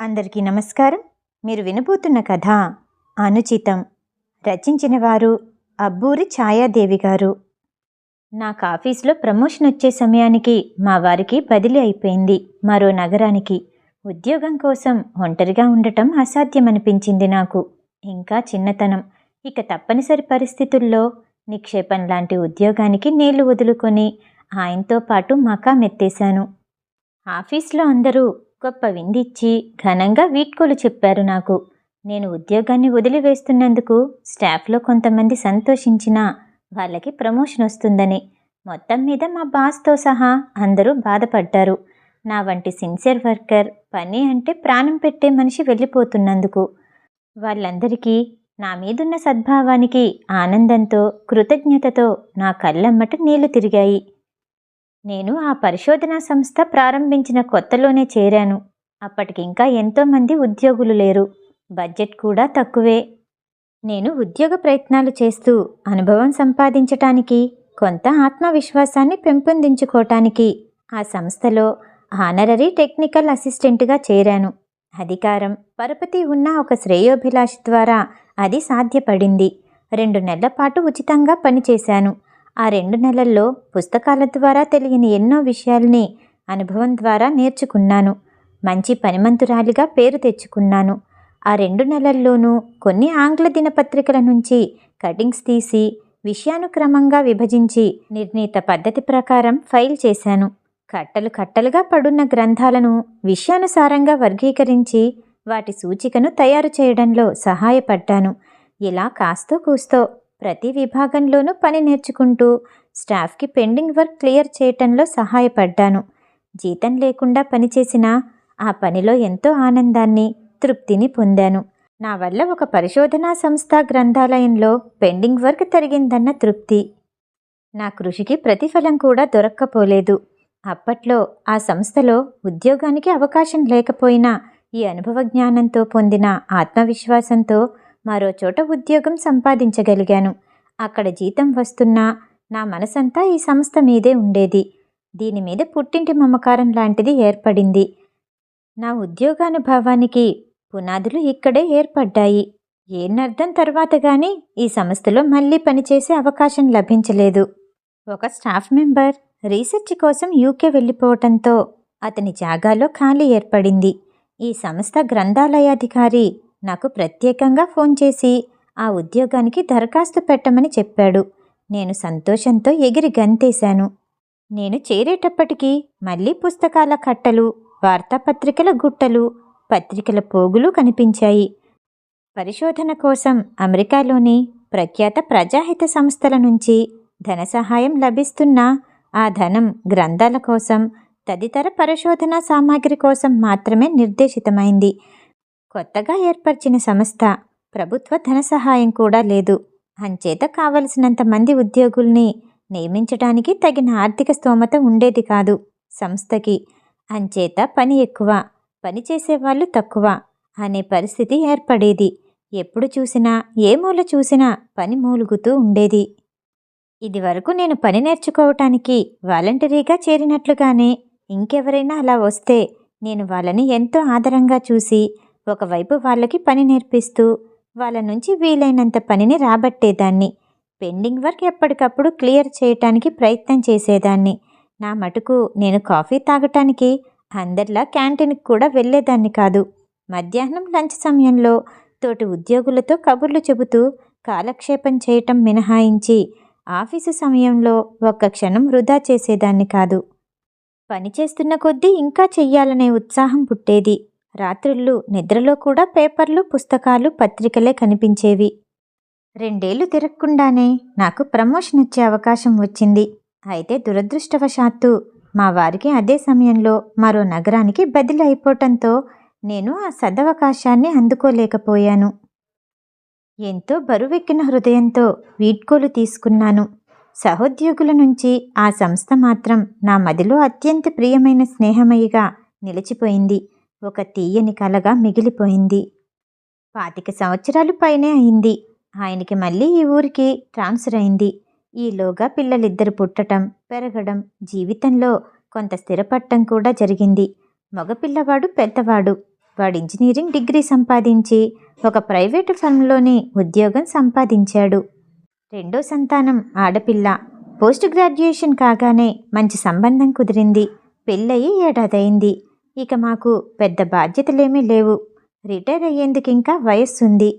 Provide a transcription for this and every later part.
అందరికీ నమస్కారం. మీరు వినబోతున్న కథ అనుచితం. రచించిన వారు అబ్బూరి ఛాయాదేవి గారు. నాకు ఆఫీస్లో ప్రమోషన్ వచ్చే సమయానికి మా వారికి బదిలీ అయిపోయింది. మరో నగరానికి. ఉద్యోగం కోసం ఒంటరిగా ఉండటం అసాధ్యమనిపించింది నాకు. ఇంకా చిన్నతనం. ఇక తప్పనిసరి పరిస్థితుల్లో నిక్షేపం లాంటి ఉద్యోగానికి నీళ్ళు వదులుకొని ఆయనతో పాటు మకామెత్తేశాను. ఆఫీస్లో అందరూ గొప్ప విందిచ్చి ఘనంగా వీడ్కోలు చెప్పారు నాకు. నేను ఉద్యోగాన్ని వదిలివేస్తున్నందుకు స్టాఫ్లో కొంతమంది సంతోషించినా వాళ్ళకి ప్రమోషన్ వస్తుందని. మొత్తం మీద మా బాస్తో సహా అందరూ బాధపడ్డారు. నా వంటి సిన్సియర్ వర్కర్ పని అంటే ప్రాణం పెట్టే మనిషి వెళ్ళిపోతున్నందుకు. వాళ్ళందరికీ నా మీదున్న సద్భావానికి ఆనందంతో కృతజ్ఞతతో నా కళ్ళమ్మట నీళ్ళు తిరిగాయి. నేను ఆ పరిశోధనా సంస్థ ప్రారంభించిన కొత్తలోనే చేరాను. అప్పటికింకా ఎంతోమంది ఉద్యోగులు లేరు. బడ్జెట్ కూడా తక్కువే. నేను ఉద్యోగ ప్రయత్నాలు చేస్తూ అనుభవం సంపాదించటానికి కొంత ఆత్మవిశ్వాసాన్ని పెంపొందించుకోవటానికి ఆ సంస్థలో ఆనరరీ టెక్నికల్ అసిస్టెంట్గా చేరాను. అధికారం పరపతి ఉన్న ఒక శ్రేయోభిలాష్ ద్వారా అది సాధ్యపడింది. రెండు నెలల పాటు ఉచితంగా పనిచేశాను. ఆ రెండు నెలల్లో పుస్తకాల ద్వారా తెలియని ఎన్నో విషయాల్ని అనుభవం ద్వారా నేర్చుకున్నాను. మంచి పనిమంతురాలిగా పేరు తెచ్చుకున్నాను. ఆ రెండు నెలల్లోనూ కొన్ని ఆంగ్ల దినపత్రికల నుంచి కటింగ్స్ తీసి విషయానుక్రమంగా విభజించి నిర్ణీత పద్ధతి ప్రకారం ఫైల్ చేశాను. కట్టలు కట్టలుగా పడున్న గ్రంథాలను విషయానుసారంగా వర్గీకరించి వాటి సూచికను తయారు చేయడంలో సహాయపడ్డాను. ఇలా కాస్తో కూస్తో ప్రతి విభాగంలోనూ పని నేర్చుకుంటూ స్టాఫ్కి పెండింగ్ వర్క్ క్లియర్ చేయటంలో సహాయపడ్డాను. జీతం లేకుండా పనిచేసినా ఆ పనిలో ఎంతో ఆనందాన్ని తృప్తిని పొందాను. నా వల్ల ఒక పరిశోధనా సంస్థ గ్రంథాలయంలో పెండింగ్ వర్క్ తరిగిందన్న తృప్తి. నా కృషికి ప్రతిఫలం కూడా దొరక్కపోలేదు. అప్పట్లో ఆ సంస్థలో ఉద్యోగానికి అవకాశం లేకపోయినా ఈ అనుభవ జ్ఞానంతో పొందిన ఆత్మవిశ్వాసంతో మరో చోట ఉద్యోగం సంపాదించగలిగాను. అక్కడ జీతం వస్తున్నా నా మనసంతా ఈ సంస్థ మీదే ఉండేది. దీని మీద పుట్టింటి మమకారం లాంటిది ఏర్పడింది. నా ఉద్యోగానుభవానికి పునాదులు ఇక్కడే ఏర్పడ్డాయి. ఏనర్థం తర్వాత కానీ ఈ సంస్థలో మళ్ళీ పనిచేసే అవకాశం లభించలేదు. ఒక స్టాఫ్ మెంబర్ రీసెర్చ్ కోసం యూకే వెళ్ళిపోవటంతో అతని జాగాలో ఖాళీ ఏర్పడింది. ఈ సంస్థ గ్రంథాలయాధికారి నాకు ప్రత్యేకంగా ఫోన్ చేసి ఆ ఉద్యోగానికి దరఖాస్తు పెట్టమని చెప్పాడు. నేను సంతోషంతో ఎగిరి గంతేశాను. నేను చేరేటప్పటికీ మళ్ళీ పుస్తకాల కట్టలు వార్తాపత్రికల గుట్టలు పత్రికల పోగులు కనిపించాయి. పరిశోధన కోసం అమెరికాలోని ప్రఖ్యాత ప్రజాహిత సంస్థల నుంచి ధన సహాయం లభిస్తున్నా ఆ ధనం గ్రంథాల కోసం తదితర పరిశోధనా సామాగ్రి కోసం మాత్రమే నిర్దేశితమైంది. కొత్తగా ఏర్పరిచిన సంస్థ ప్రభుత్వ ధన సహాయం కూడా లేదు. అంచేత కావలసినంత మంది ఉద్యోగుల్ని నియమించడానికి తగిన ఆర్థిక స్తోమత ఉండేది కాదు సంస్థకి. అంచేత పని ఎక్కువ పని చేసేవాళ్ళు తక్కువ అనే పరిస్థితి ఏర్పడేది. ఎప్పుడు చూసినా ఏ మూల చూసినా పని మూలుగుతూ ఉండేది. ఇది వరకు నేను పని నేర్చుకోవటానికి వాలంటరీగా చేరినట్లుగానే ఇంకెవరైనా అలా వస్తే నేను వాళ్ళని ఎంతో ఆదరంగా చూసి ఒకవైపు వాళ్ళకి పని నేర్పిస్తూ వాళ్ళ నుంచి వీలైనంత పనిని రాబట్టేదాన్ని. పెండింగ్ వర్క్ ఎప్పటికప్పుడు క్లియర్ చేయటానికి ప్రయత్నం చేసేదాన్ని. నా మటుకు నేను కాఫీ తాగటానికి అందరిలా క్యాంటీన్కి కూడా వెళ్ళేదాన్ని కాదు. మధ్యాహ్నం లంచ్ సమయంలో తోటి ఉద్యోగులతో కబుర్లు చెబుతూ కాలక్షేపం చేయటం మినహాయించి ఆఫీసు సమయంలో ఒక్క క్షణం వృధా చేసేదాన్ని కాదు. పని చేస్తున్న కొద్దీ ఇంకా చెయ్యాలనే ఉత్సాహం పుట్టేది. రాత్రుళ్ళు నిద్రలో కూడా పేపర్లు పుస్తకాలు పత్రికలే కనిపించేవి. రెండేళ్ళు తిరగకుండానే నాకు ప్రమోషన్ ఇచ్చే అవకాశం వచ్చింది. అయితే దురదృష్టవశాత్తు మా వారికి అదే సమయంలో మరో నగరానికి బదిలీ అయిపోవటంతో నేను ఆ సదవకాశాన్ని అందుకోలేకపోయాను. ఎంతో బరువెక్కిన హృదయంతో వీడ్కోలు తీసుకున్నాను. సహోద్యోగుల నుంచి ఆ సంస్థ మాత్రం నా మదిలో అత్యంత ప్రియమైన స్నేహమయిగా నిలిచిపోయింది. ఒక తీయని కలగా మిగిలిపోయింది. పాతిక సంవత్సరాలు పైనే అయింది. ఆయనకి మళ్ళీ ఈ ఊరికి ట్రాన్స్ఫర్ అయింది. ఈలోగా పిల్లలిద్దరు పుట్టటం పెరగడం జీవితంలో కొంత స్థిరపట్టం కూడా జరిగింది. మగపిల్లవాడు పెద్దవాడు. వాడు ఇంజనీరింగ్ డిగ్రీ సంపాదించి ఒక ప్రైవేటు ఫర్మ్లోని ఉద్యోగం సంపాదించాడు. రెండో సంతానం ఆడపిల్ల. పోస్ట్ గ్రాడ్యుయేషన్ కాగానే మంచి సంబంధం కుదిరింది. పెళ్ళయి ఏడాదైంది. ఇక మాకు పెద్ద బాధ్యతలేమీ లేవు. రిటైర్ అయ్యేందుకు ఇంకా వయస్సుంది.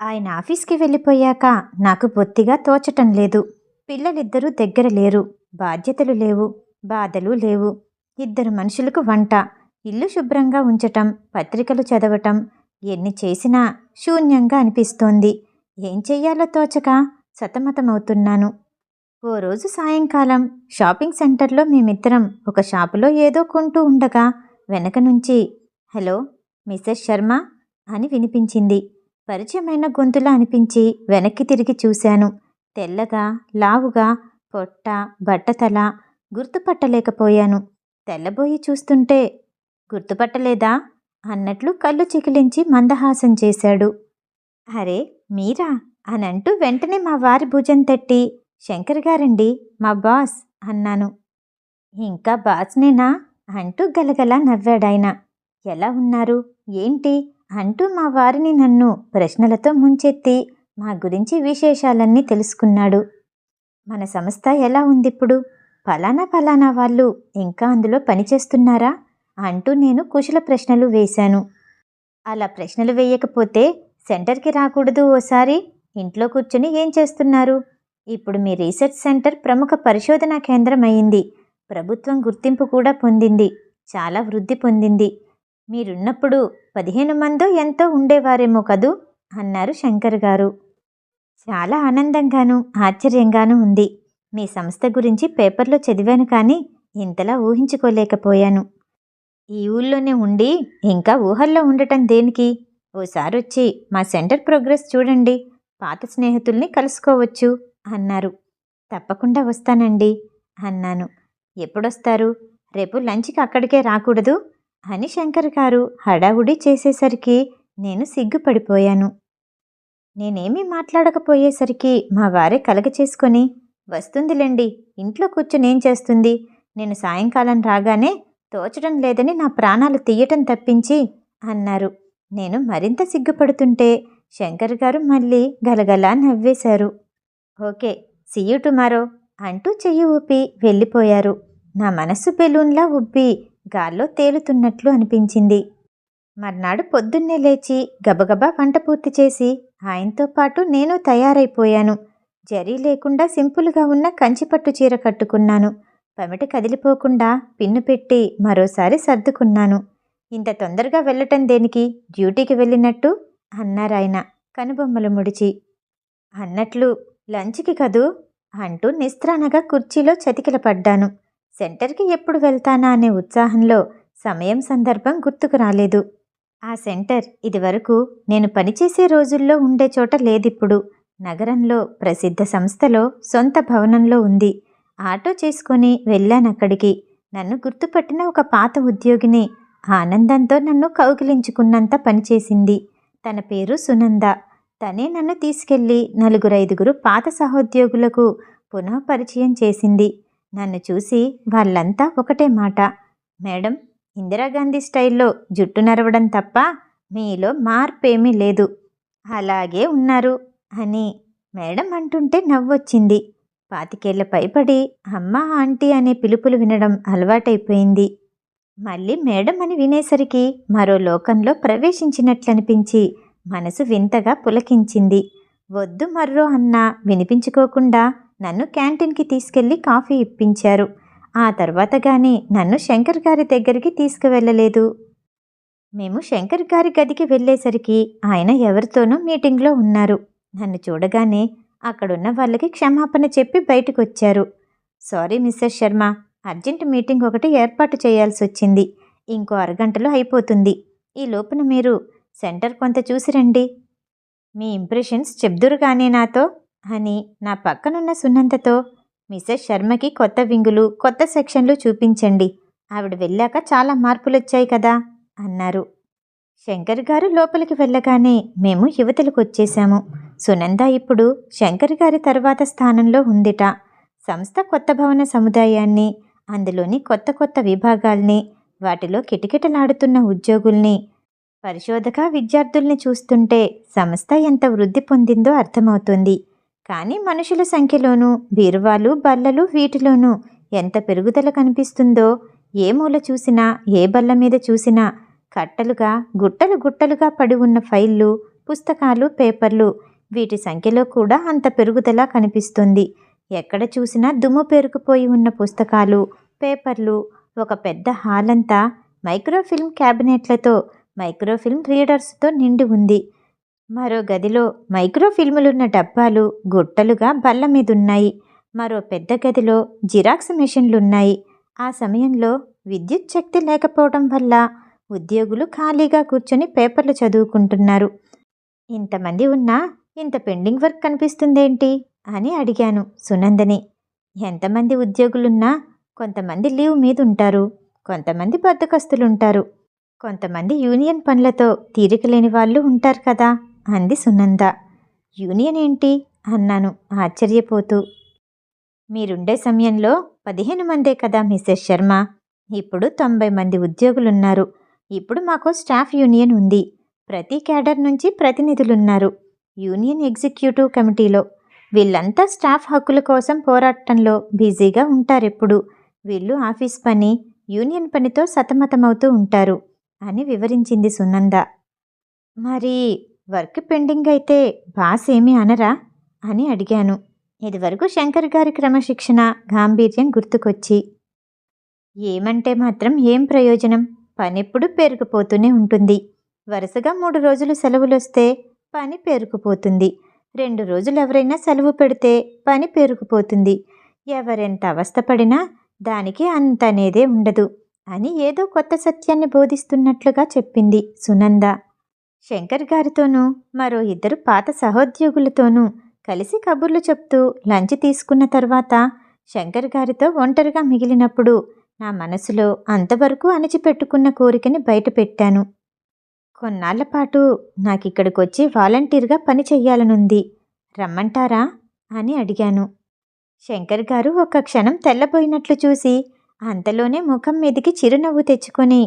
ఆయన ఆఫీస్కి వెళ్ళిపోయాక నాకు బొత్తిగా తోచటం లేదు. పిల్లలిద్దరూ దగ్గర లేరు. బాధ్యతలు లేవు. బాధలు లేవు. ఇద్దరు మనుషులకు వంట ఇల్లు శుభ్రంగా ఉంచటం పత్రికలు చదవటం ఎన్ని చేసినా శూన్యంగా అనిపిస్తోంది. ఏం చెయ్యాలో తోచక సతమతమవుతున్నాను. ఓ రోజు సాయంకాలం షాపింగ్ సెంటర్లో మేమిద్దరం ఒక షాపులో ఏదో కొంటూ ఉండగా వెనక నుంచి హలో మిస్సెస్ శర్మ అని వినిపించింది. పరిచయమైన గొంతులా అనిపించి వెనక్కి తిరిగి చూశాను. తెల్లగా లావుగా పొట్ట బట్టతల గుర్తుపట్టలేకపోయాను. తెల్లబోయి చూస్తుంటే గుర్తుపట్టలేదా? అన్నట్లు కళ్ళు చికిలించి మందహాసం చేశాడు. అరే మీరా? అనంటూ వెంటనే మా వారి భుజం తట్టి శంకర్ గారండి మా బాస్ అన్నాను. ఇంకా బాస్నేనా? అంటూ గలగల నవ్వాడాయన. ఎలా ఉన్నారు? ఏంటి? అంటూ మా వారిని నన్ను ప్రశ్నలతో ముంచెత్తి మా గురించి విశేషాలన్నీ తెలుసుకున్నాడు. మన సంస్థ ఎలా ఉందిప్పుడు? ఫలానా ఫలానా వాళ్ళు ఇంకా అందులో పనిచేస్తున్నారా? అంటూ నేను కుశల ప్రశ్నలు వేశాను. అలా ప్రశ్నలు వేయకపోతే సెంటర్కి రాకూడదు ఓసారి? ఇంట్లో కూర్చుని ఏం చేస్తున్నారు? ఇప్పుడు మీ రీసెర్చ్ సెంటర్ ప్రముఖ పరిశోధనా కేంద్రం అయింది ప్రభుత్వం గుర్తింపు కూడా పొందింది. చాలా వృద్ధి పొందింది. మీరున్నప్పుడు పదిహేను మందో ఎంతో ఉండేవారేమో కదూ? అన్నారు శంకర్ గారు. చాలా ఆనందంగాను ఆశ్చర్యంగాను ఉంది. మీ సంస్థ గురించి పేపర్లో చదివాను కానీ ఇంతలా ఊహించుకోలేకపోయాను. ఈ ఊళ్ళోనే ఉండి ఇంకా ఊహల్లో ఉండటం దేనికి? ఓసారి వచ్చి మా సెంటర్ ప్రోగ్రెస్ చూడండి. పాత స్నేహితుల్ని కలుసుకోవచ్చు. అన్నారు. తప్పకుండా వస్తానండి అన్నాను. ఎప్పుడొస్తారు? రేపు లంచ్కి అక్కడికే రాకూడదు? అని శంకర్ గారు హడావుడి చేసేసరికి నేను సిగ్గుపడిపోయాను. నేనేమీ మాట్లాడకపోయేసరికి మా వారే కలగ చేసుకొని వస్తుందిలేండి ఇంట్లో కూర్చొని ఏం చేస్తుంది? నేను సాయంకాలం రాగానే తోచడం లేదని నా ప్రాణాలు తీయటం తప్పించి అన్నారు. నేను మరింత సిగ్గుపడుతుంటే శంకర్ గారు మళ్ళీ గలగలా నవ్వేశారు. ఓకే సియు టుమారో అంటూ చెయ్యి ఊపి వెళ్ళిపోయారు. నా మనసు బెలూన్లా ఉబ్బి గాల్లో తేలుతున్నట్లు అనిపించింది. మర్నాడు పొద్దున్నే లేచి గబగబా వంట పూర్తి చేసి ఆయనతో పాటు నేను తయారైపోయాను. జరీ లేకుండా సింపుల్గా ఉన్న కంచిపట్టు చీర కట్టుకున్నాను. పమిట కదిలిపోకుండా పిన్ను పెట్టి మరోసారి సర్దుకున్నాను. ఇంత తొందరగా వెళ్ళటం దేనికి? డ్యూటీకి వెళ్ళినట్టు? అన్నారాయన కనుబొమ్మలు ముడిచి. అన్నట్లు లంచ్కి కదూ? అంటూ నిస్త్రానగా కుర్చీలో చతికిల పడ్డాను సెంటర్కి ఎప్పుడు వెళ్తానా అనే ఉత్సాహంలో సమయం సందర్భం గుర్తుకు రాలేదు. ఆ సెంటర్ ఇదివరకు నేను పనిచేసే రోజుల్లో ఉండే చోట లేదిప్పుడు. నగరంలో ప్రసిద్ధ సంస్థలో సొంత భవనంలో ఉంది. ఆటో చేసుకొని వెళ్ళానక్కడికి నన్ను గుర్తుపట్టిన ఒక పాత ఉద్యోగిని ఆనందంతో నన్ను కౌగిలించుకున్నంత పనిచేసింది తన పేరు సునంద. తనే నన్ను తీసుకెళ్ళి నలుగురైదుగురు పాత సహోద్యోగులకు పునః పరిచయం చేసింది. నన్ను చూసి వాళ్ళంతా ఒకటే మాట. మేడం ఇందిరాగాంధీ స్టైల్లో జుట్టు నరవడం తప్ప మీలో మార్పేమీ లేదు. అలాగే ఉన్నారు అని మేడం అంటుంటే నవ్వొచ్చింది. పాతికేళ్ళ పైపడి అమ్మ ఆంటీ అనే పిలుపులు వినడం అలవాటైపోయింది. మళ్ళీ మేడం అని వినేసరికి మరో లోకంలో ప్రవేశించినట్లనిపించి మనసు వింతగా పులకించింది. వద్దు మర్రో అన్నా వినిపించుకోకుండా నన్ను క్యాంటీన్కి తీసుకెళ్ళి కాఫీ ఇప్పించారు. ఆ తర్వాత కానీ నన్ను శంకర్ గారి దగ్గరికి తీసుకువెళ్ళలేదు. మేము శంకర్ గారి గదికి వెళ్ళేసరికి ఆయన ఎవరితోనూ మీటింగ్లో ఉన్నారు. నన్ను చూడగానే అక్కడున్న వాళ్ళకి క్షమాపణ చెప్పి బయటకు వచ్చారు sorry Mrs Sharma urgent meeting ఒకటి ఏర్పాటు చేయాల్సి వచ్చింది ఇంకో అరగంటలో అయిపోతుంది. ఈ లోపున మీరు సెంటర్ కొంత చూసి రండి. మీ ఇంప్రెషన్స్ చెప్దురుగానే నాతో. అని నా పక్కనున్న సున్నంతతో మిస్సెస్ శర్మకి కొత్త వింగులు కొత్త సెక్షన్లు చూపించండి. ఆవిడ వెళ్ళాక చాలా మార్పులొచ్చాయి కదా అన్నారు. శంకర్ గారు లోపలికి వెళ్ళగానే మేము యువతలకు వచ్చేశాము సునంద ఇప్పుడు శంకర్ గారి తర్వాత స్థానంలో ఉందిట. సంస్థ కొత్త భవన సముదాయాన్ని అందులోని కొత్త కొత్త విభాగాల్ని వాటిలో కిటకిటలాడుతున్న ఉద్యోగుల్ని పరిశోధక విద్యార్థుల్ని చూస్తుంటే సంస్థ ఎంత వృద్ధి పొందిందో అర్థమవుతుంది. కానీ మనుషుల సంఖ్యలోనూ బీరువాలు బల్లలు వీటిలోనూ ఎంత పెరుగుదల కనిపిస్తుందో ఏ మూల చూసినా ఏ బల్ల మీద చూసినా కట్టలుగా గుట్టలు గుట్టలుగా పడి ఉన్న ఫైళ్ళు పుస్తకాలు పేపర్లు వీటి సంఖ్యలో కూడా అంత పెరుగుదల కనిపిస్తుంది. ఎక్కడ చూసినా దుమ్ము పేరుకుపోయి ఉన్న పుస్తకాలు పేపర్లు ఒక పెద్ద హాల్ అంతా మైక్రోఫిల్మ్ క్యాబినెట్లతో మైక్రోఫిల్మ్ రీడర్స్తో నిండి ఉంది. మరో గదిలో మైక్రోఫిల్ములున్న డబ్బాలు గుట్టలుగా బల్ల మీదున్నాయి. మరో పెద్ద గదిలో జిరాక్స్ మెషిన్లున్నాయి. ఆ సమయంలో విద్యుత్ శక్తి లేకపోవడం వల్ల ఉద్యోగులు ఖాళీగా కూర్చొని పేపర్లు చదువుకుంటున్నారు. ఇంతమంది ఉన్నా ఇంత పెండింగ్ వర్క్ కనిపిస్తుందేంటి? అని అడిగాను సునందని. ఎంతమంది ఉద్యోగులున్నా కొంతమంది లీవ్ మీద ఉంటారు కొంతమంది బద్దకస్తులుంటారు. కొంతమంది యూనియన్ పనులతో తీరిక లేని వాళ్ళు ఉంటారు కదా అంది సునంద. యూనియన్ ఏంటి? అన్నాను ఆశ్చర్యపోతూ. మీరుండే సమయంలో పదిహేను మందే కదా మిస్సెస్ శర్మ. ఇప్పుడు తొంభై మంది ఉద్యోగులున్నారు. ఇప్పుడు మాకు స్టాఫ్ యూనియన్ ఉంది. ప్రతి క్యాడర్ నుంచి ప్రతినిధులున్నారు. యూనియన్ ఎగ్జిక్యూటివ్ కమిటీలో. వీళ్ళంతా స్టాఫ్ హక్కుల కోసం పోరాటంలో బిజీగా ఉంటారెప్పుడు. వీళ్ళు ఆఫీస్ పని యూనియన్ పనితో సతమతమవుతూ ఉంటారు. అని వివరించింది సునంద. మరి వర్క్ పెండింగ్ అయితే బాస్ ఏమీ అనరా? అని అడిగాను. ఇదివరకు శంకర్ గారి క్రమశిక్షణ గాంభీర్యం గుర్తుకొచ్చి ఏమంటే మాత్రం ఏం ప్రయోజనం? పనెప్పుడు పేరుకుపోతూనే ఉంటుంది. వరుసగా మూడు రోజులు సెలవులొస్తే పని పేరుకుపోతుంది. రెండు రోజులు ఎవరైనా సెలవు పెడితే పని పేరుకుపోతుంది. ఎవరెంత అవస్థపడినా దానికి అంతనేదే ఉండదు. అని ఏదో కొత్త సత్యాన్ని బోధిస్తున్నట్లుగా చెప్పింది సునంద. శంకర్ గారితోనూ మరో ఇద్దరు పాత సహోద్యోగులతోనూ కలిసి కబుర్లు చెప్తూ లంచ్ తీసుకున్న తర్వాత శంకర్ గారితో ఒంటరిగా మిగిలినప్పుడు నా మనసులో అంతవరకు అణిచిపెట్టుకున్న కోరికని బయటపెట్టాను. కొన్నాళ్ళ పాటు నాకిక్కడికొచ్చి వాలంటీర్గా పని చెయ్యాలనుంది. రమ్మంటారా? అని అడిగాను. శంకర్ గారు ఒక్క క్షణం తెల్లబోయినట్లు చూసి అంతలోనే ముఖం మీదికి చిరునవ్వు తెచ్చుకొని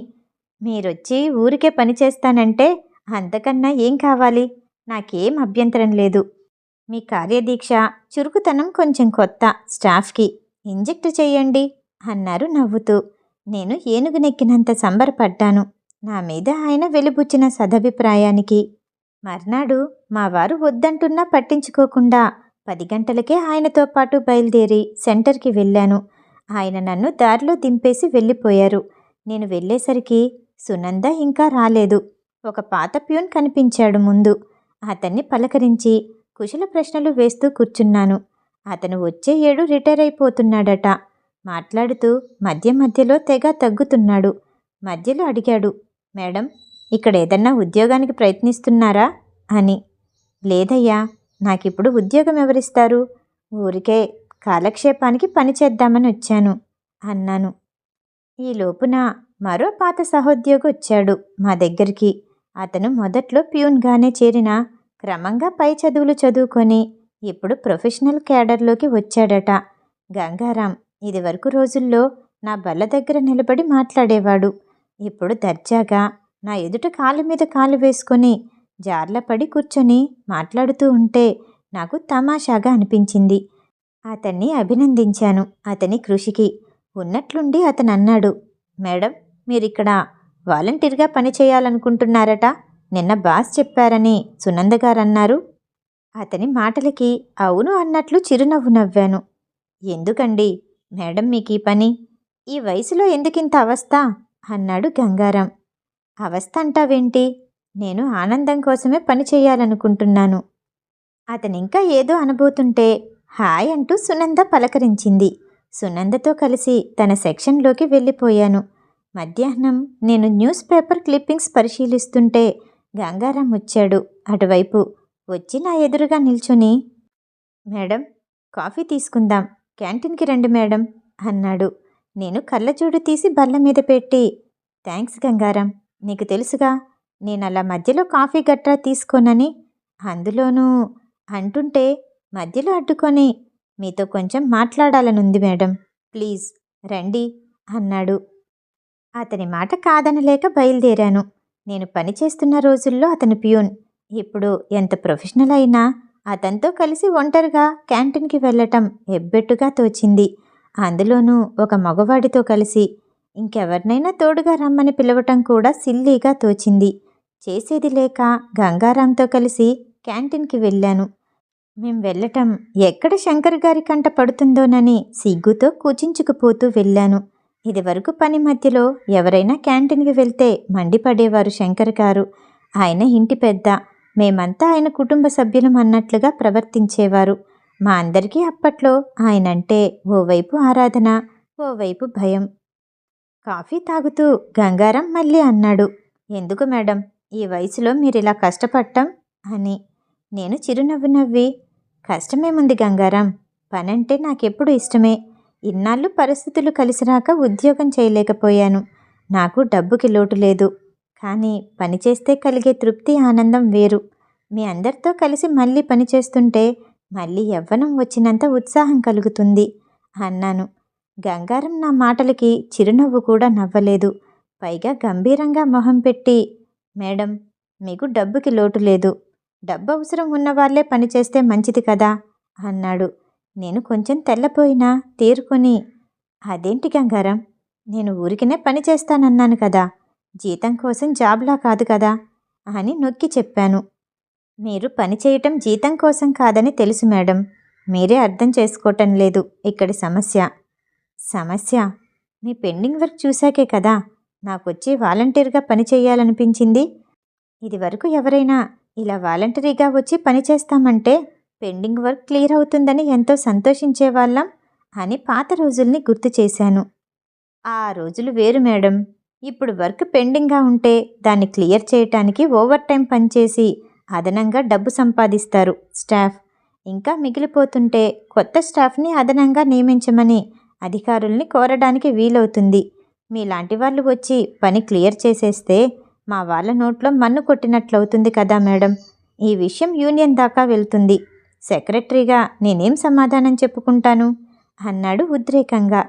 మీరొచ్చి ఊరికే పని చేస్తానంటే అంతకన్నా ఏం కావాలి? నాకేం అభ్యంతరం లేదు. మీ కార్యదీక్ష చురుకుతనం కొంచెం కొత్త స్టాఫ్కి ఇంజెక్ట్ చేయండి అన్నారు నవ్వుతూ. నేను ఏనుగు నెక్కినంత సంబరపడ్డాను. నా మీద ఆయన వెలుబుచ్చిన సదభిప్రాయానికి. మర్నాడు మా వారు వద్దంటున్నా పట్టించుకోకుండా పది గంటలకే ఆయనతో పాటు బయలుదేరి సెంటర్కి వెళ్ళాను. ఆయన నన్ను దారిలో దింపేసి వెళ్ళిపోయారు. నేను వెళ్ళేసరికి సునంద ఇంకా రాలేదు. ఒక పాత ప్యూన్ కనిపించాడు ముందు. అతన్ని పలకరించి కుశల ప్రశ్నలు వేస్తూ కూర్చున్నాను. అతను వచ్చే ఏడు రిటైర్ అయిపోతున్నాడట. మాట్లాడుతూ మధ్య మధ్యలో తెగ తగ్గుతున్నాడు. మధ్యలో అడిగాడు మేడం ఇక్కడ ఏదన్నా ఉద్యోగానికి ప్రయత్నిస్తున్నారా? అని. లేదయ్యా నాకిప్పుడు ఉద్యోగం ఎవరిస్తారు? ఊరికే కాలక్షేపానికి పని చేద్దామని వచ్చాను అన్నాను. ఈ లోపున మరో పాత సహోద్యోగి వచ్చాడు మా దగ్గరికి. అతను మొదట్లో ప్యూన్గానే చేరిన క్రమంగా పై చదువులు చదువుకొని ఇప్పుడు ప్రొఫెషనల్ క్యాడర్లోకి వచ్చాడట. గంగారాం ఇదివరకు రోజుల్లో నా బల్ల దగ్గర నిలబడి మాట్లాడేవాడు. ఇప్పుడు దర్జాగా నా ఎదుట కాలు మీద కాలు వేసుకొని జార్లపడి కూర్చొని మాట్లాడుతూ ఉంటే నాకు తమాషాగా అనిపించింది. అతన్ని అభినందించాను అతని కృషికి. ఉన్నట్లుండి అతను అన్నాడు మేడం మీరిక్కడ వాలంటీర్గా పని చేయాలనుకుంటున్నారట. నిన్న బాస్ చెప్పారని సునంద గారన్నారు. అతని మాటలకి అవును అన్నట్లు చిరునవ్వు నవ్వాను. ఎందుకండి? మేడం మీకు ఈ పని? ఈ వయసులో ఎందుకింత అవస్థ? అన్నాడు గంగారాం. అవస్థ అంటావేంటి? నేను ఆనందం కోసమే పని చేయాలనుకుంటున్నాను. అతనింకా ఏదో అనబోతుంటే హాయ్ అంటూ సునంద పలకరించింది. సునందతో కలిసి తన సెక్షన్లోకి వెళ్ళిపోయాను. మధ్యాహ్నం నేను న్యూస్ పేపర్ క్లిప్పింగ్స్ పరిశీలిస్తుంటే గంగారాం వచ్చాడు. అటువైపు వచ్చి నా ఎదురుగా నిల్చుని మేడం కాఫీ తీసుకుందాం. క్యాంటీన్కి రండి మేడం అన్నాడు. నేను కళ్ళజోడు తీసి బల్ల మీద పెట్టి థ్యాంక్స్ గంగారాం. నీకు తెలుసుగా నేను అలా మధ్యలో కాఫీ గట్రా తీసుకోనని అందులోనూ అంటుంటే మధ్యలో అడ్డుకొని మీతో కొంచెం మాట్లాడాలనుంది మేడం. ప్లీజ్ రండి అన్నాడు. అతని మాట కాదనలేక బయలుదేరాను. నేను పని చేస్తున్న రోజుల్లో అతని ప్యూన్. ఇప్పుడు ఎంత ప్రొఫెషనల్ అయినా అతనితో కలిసి ఒంటరిగా క్యాంటీన్కి వెళ్ళటం ఎబ్బెట్టుగా తోచింది. అందులోనూ ఒక మగవాడితో కలిసి ఇంకెవరినైనా తోడుగా రమ్మని పిలవటం కూడా సిల్లీగా తోచింది. చేసేది లేక గంగారాంతో కలిసి క్యాంటీన్కి వెళ్ళాను. మేం వెళ్ళటం ఎక్కడ శంకర్ గారి కంట పడుతుందోనని సిగ్గుతో కూచించుకుపోతూ వెళ్ళాను. ఇదివరకు పని మధ్యలో ఎవరైనా క్యాంటీన్కి వెళ్తే మండిపడేవారు శంకర్ గారు. ఆయన ఇంటి పెద్ద. మేమంతా ఆయన కుటుంబ సభ్యులం అన్నట్లుగా ప్రవర్తించేవారు. మా అందరికీ అప్పట్లో ఆయనంటే ఓవైపు ఆరాధన ఓవైపు భయం. కాఫీ తాగుతూ గంగారం మళ్ళీ అన్నాడు. ఎందుకు మేడం? ఈ వయసులో మీరు ఇలా కష్టపడటం అని. నేను చిరునవ్వు నవ్వి కష్టమేముంది గంగారం? పనంటే నాకెప్పుడు ఇష్టమే. ఇన్నాళ్ళు పరిస్థితులు కలిసిరాక ఉద్యోగం చేయలేకపోయాను. నాకు డబ్బుకి లోటు లేదు. కానీ పని చేస్తే కలిగే తృప్తి ఆనందం వేరు. మీ అందరితో కలిసి మళ్ళీ పని చేస్తుంటే మళ్ళీ యవ్వనం వచ్చినంత ఉత్సాహం కలుగుతుంది అన్నాను. గంగారం నా మాటలకి చిరునవ్వు కూడా నవ్వలేదు. పైగా గంభీరంగా మొహం పెట్టి మేడం మీకు డబ్బుకి లోటు లేదు. డబ్బు అవసరం ఉన్నవాళ్ళే పనిచేస్తే మంచిది కదా? అన్నాడు. నేను కొంచెం తెల్లపోయినా తేరుకొని అదేంటి గంగారం? నేను ఊరికినే పని చేస్తానన్నాను కదా. జీతం కోసం జాబ్లా కాదు కదా? అని నొక్కి చెప్పాను. మీరు పని చేయటం జీతం కోసం కాదని తెలుసు మేడం. మీరే అర్థం చేసుకోవటం లేదు ఇక్కడి సమస్య. సమస్య? మీ పెండింగ్ వర్క్ చూశాకే కదా? నాకొచ్చి వాలంటీర్గా పని చేయాలనిపించింది? ఇది వరకు ఎవరైనా ఇలా వాలంటరీగా వచ్చి పని చేస్తామంటే పెండింగ్ వర్క్ క్లియర్ అవుతుందని ఎంతో సంతోషించేవాళ్ళం అని పాత రోజుల్ని గుర్తు చేశాను. ఆ రోజులు వేరు మేడం. ఇప్పుడు వర్క్ పెండింగ్గా ఉంటే దాన్ని క్లియర్ చేయటానికి ఓవర్ టైం పనిచేసి అదనంగా డబ్బు సంపాదిస్తారు స్టాఫ్. ఇంకా మిగిలిపోతుంటే కొత్త స్టాఫ్ని అదనంగా నియమించమని అధికారుల్ని కోరడానికి వీలవుతుంది. మీలాంటి వాళ్ళు వచ్చి పని క్లియర్ చేసేస్తే మా వాళ్ళ నోట్లో మన్ను కొట్టినట్లవుతుంది కదా మేడం. ఈ విషయం యూనియన్ దాకా వెళ్తుంది. సెక్రటరీగా నేనేం సమాధానం చెప్పుకుంటాను? అన్నాడు ఉద్రేకంగా.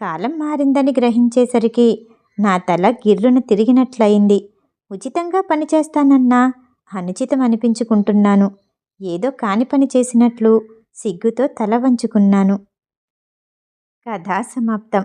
కాలం మారిందని గ్రహించేసరికి నా తల గిర్రున తిరిగినట్లయింది. ఉచితంగా పనిచేస్తానన్నా అనుచితం అనిపించుకుంటున్నాను. ఏదో కాని పని చేసినట్లు సిగ్గుతో తల వంచుకున్నాను. కథా సమాప్తం.